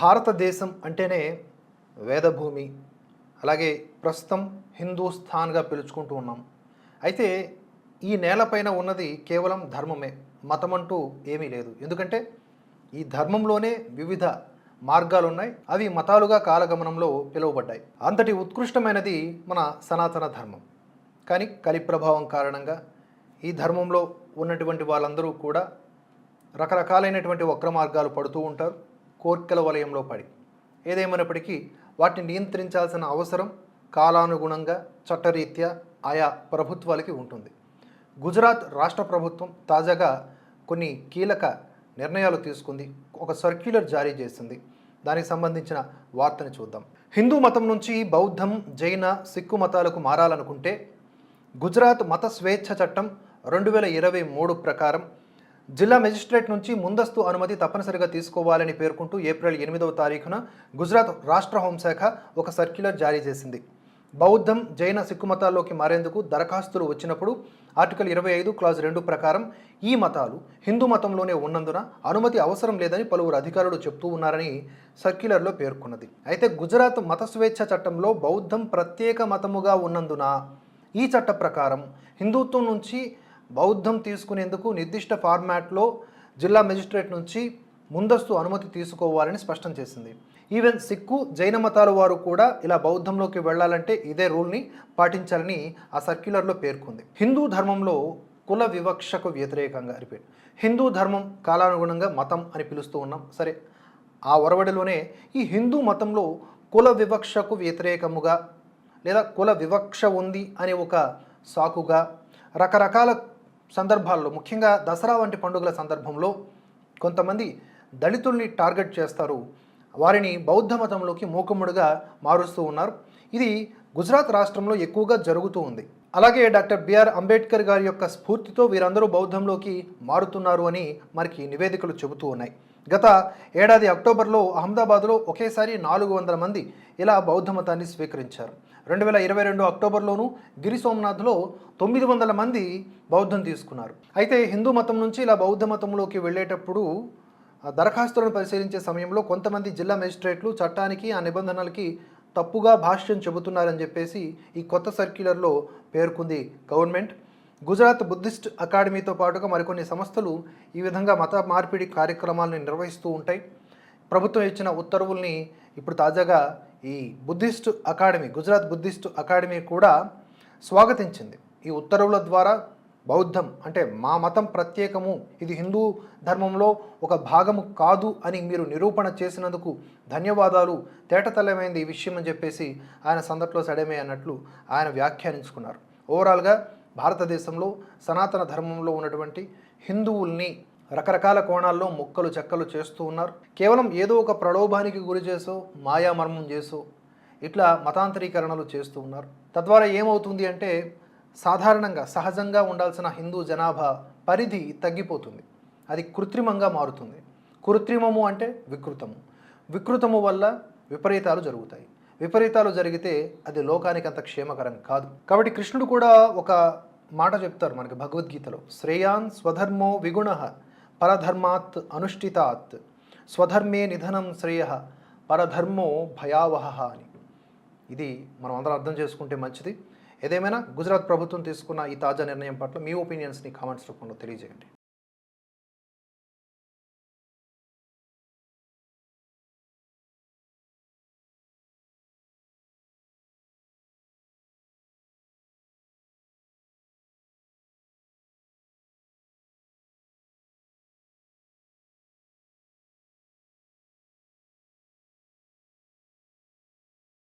భారతదేశం అంటేనే వేదభూమి అలాగే ప్రస్తుతం హిందూస్థాన్గా పిలుచుకుంటూ ఉన్నాం. అయితే ఈ నేలపైన ఉన్నది కేవలం ధర్మమే మతం అంటూ ఏమీ లేదు. ఎందుకంటే ఈ ధర్మంలోనే వివిధ మార్గాలు ఉన్నాయి అవి మతాలుగా కాలగమనంలో పిలువబడ్డాయి. అంతటి ఉత్కృష్టమైనది మన సనాతన ధర్మం. కానీ కలి ప్రభావం కారణంగా ఈ ధర్మంలో ఉన్నటువంటి వాళ్ళందరూ కూడా రకరకాలైనటువంటి వక్ర మార్గాలు పడుతూ ఉంటారు. కోర్కెల వలయంలో పడి. ఏదేమైనప్పటికీ వాటిని నియంత్రించాల్సిన అవసరం కాలానుగుణంగా చట్టరీత్యా ఆయా ప్రభుత్వాలకి ఉంటుంది. గుజరాత్ రాష్ట్ర ప్రభుత్వం తాజాగా కొన్ని కీలక నిర్ణయాలు తీసుకుంది. ఒక సర్క్యులర్ జారీ చేసింది. దానికి సంబంధించిన వార్తని చూద్దాం. హిందూ మతం నుంచి బౌద్ధం జైన సిక్కు మతాలకు మారాలనుకుంటే గుజరాత్ మత స్వేచ్ఛ చట్టం రెండు వేల ఇరవై మూడు ప్రకారం జిల్లా మెజిస్ట్రేట్ నుంచి ముందస్తు అనుమతి తప్పనిసరిగా తీసుకోవాలని పేర్కొంటూ ఏప్రిల్ ఎనిమిదవ తారీఖున గుజరాత్ రాష్ట్ర హోంశాఖ ఒక సర్క్యులర్ జారీ చేసింది. బౌద్ధం జైన సిక్కు మతాల్లోకి మారేందుకు దరఖాస్తులు వచ్చినప్పుడు ఆర్టికల్ ఇరవై ఐదు క్లాజ్ రెండు ప్రకారం ఈ మతాలు హిందూ మతంలోనే ఉన్నందున అనుమతి అవసరం లేదని పలువురు అధికారులు చెప్తూ ఉన్నారని సర్క్యులర్లో పేర్కొన్నది. అయితే గుజరాత్ మత స్వేచ్ఛ చట్టంలో బౌద్ధం ప్రత్యేక మతముగా ఉన్నందున ఈ చట్ట ప్రకారం హిందుత్వం నుంచి బౌద్ధం తీసుకునేందుకు నిర్దిష్ట ఫార్మాట్లో జిల్లా మెజిస్ట్రేట్ నుంచి ముందస్తు అనుమతి తీసుకోవాలని స్పష్టం చేసింది. ఈవెన్ సిక్కు జైన మతాల వారు కూడా ఇలా బౌద్ధంలోకి వెళ్ళాలంటే ఇదే రూల్ని పాటించాలని ఆ సర్క్యులర్లో పేర్కొంది. హిందూ ధర్మంలో కుల వివక్షకు వ్యతిరేకంగా రిపీట్. హిందూ ధర్మం కాలానుగుణంగా మతం అని పిలుస్తూ ఉన్నాం. సరే ఆ ఒరవడిలోనే ఈ హిందూ మతంలో కుల వివక్షకు వ్యతిరేకముగా లేదా కుల వివక్ష ఉంది అనే ఒక సాకుగా రకరకాల సందర్భాల్లో ముఖ్యంగా దసరా వంటి పండుగల సందర్భంలో కొంతమంది దళితుల్ని టార్గెట్ చేస్తారు. వారిని బౌద్ధ మతంలోకి మూకుమ్ముడుగా మారుస్తూ ఉన్నారు. ఇది గుజరాత్ రాష్ట్రంలో ఎక్కువగా జరుగుతూ ఉంది. అలాగే డాక్టర్ బిఆర్ అంబేద్కర్ గారి యొక్క స్ఫూర్తితో వీరందరూ బౌద్ధంలోకి మారుతున్నారు అని మనకి నివేదికలు చెబుతూ ఉన్నాయి. గత ఏడాది అక్టోబర్లో అహ్మదాబాద్లో ఒకేసారి నాలుగు వందల మంది ఇలా బౌద్ధ మతాన్ని స్వీకరించారు. రెండు వేల ఇరవై రెండు అక్టోబర్లోనూ గిరి సోమనాథ్లో తొమ్మిది వందల మంది బౌద్ధం తీసుకున్నారు. అయితే హిందూ మతం నుంచి ఇలా బౌద్ధ మతంలోకి వెళ్ళేటప్పుడు దరఖాస్తులను పరిశీలించే సమయంలో కొంతమంది జిల్లా మెజిస్ట్రేట్లు చట్టానికి ఆ నిబంధనలకి తప్పుగా భాష్యం చెబుతున్నారని చెప్పేసి ఈ కొత్త సర్క్యులర్లో పేర్కొంది గవర్నమెంట్. గుజరాత్ బుద్ధిస్ట్ అకాడమీతో పాటుగా మరికొన్ని సంస్థలు ఈ విధంగా మత మార్పిడి కార్యక్రమాలను నిర్వహిస్తూ ఉంటాయి. ప్రభుత్వం ఇచ్చిన ఉత్తర్వుల్ని ఇప్పుడు తాజాగా ఈ Buddhist academy Gujarat Buddhist academy కూడా స్వాగతించింది. ఈ ఉత్తర్వుల ద్వారా బౌద్ధం అంటే మా మతం ప్రత్యేకము ఇది హిందూ ధర్మంలో ఒక భాగము కాదు అని మీరు నిరూపణ చేసినందుకు ధన్యవాదాలు. తేటతలమైంది ఈ విషయం అని చెప్పేసి ఆయన సందట్లో సడమే అన్నట్లు ఆయన వ్యాఖ్యానించుకున్నారు. ఓవరాల్గా భారతదేశంలో సనాతన ధర్మంలో ఉన్నటువంటి హిందువుల్ని రకరకాల కోణాల్లో ముక్కలు చెక్కలు చేస్తూ ఉన్నారు. కేవలం ఏదో ఒక ప్రలోభానికి గురి చేసో మాయామర్మం చేసో ఇట్లా మతాంతరీకరణలు చేస్తూ ఉన్నారు. తద్వారా ఏమవుతుంది అంటే సాధారణంగా సహజంగా ఉండాల్సిన హిందూ జనాభా పరిధి తగ్గిపోతుంది. అది కృత్రిమంగా మారుతుంది. కృత్రిమము అంటే వికృతము. వికృతము వల్ల విపరీతాలు జరుగుతాయి. విపరీతాలు జరిగితే అది లోకానికి అంత క్షేమకరం కాదు. కాబట్టి కృష్ణుడు కూడా ఒక మాట చెప్తారు మనకి భగవద్గీతలో. శ్రేయాన్ స్వధర్మో విగుణ పరధర్మాత్ అనుష్ఠితాత్ స్వధర్మే నిధనం శ్రేయ పరధర్మో భయావహ అని. ఇది మనం అందరం అర్థం చేసుకుంటే మంచిది. ఏదేమైనా గుజరాత్ ప్రభుత్వం తీసుకున్న ఈ తాజా నిర్ణయం పట్ల మీ ఒపీనియన్స్ని కామెంట్స్ రూపంలో తెలియజేయండి.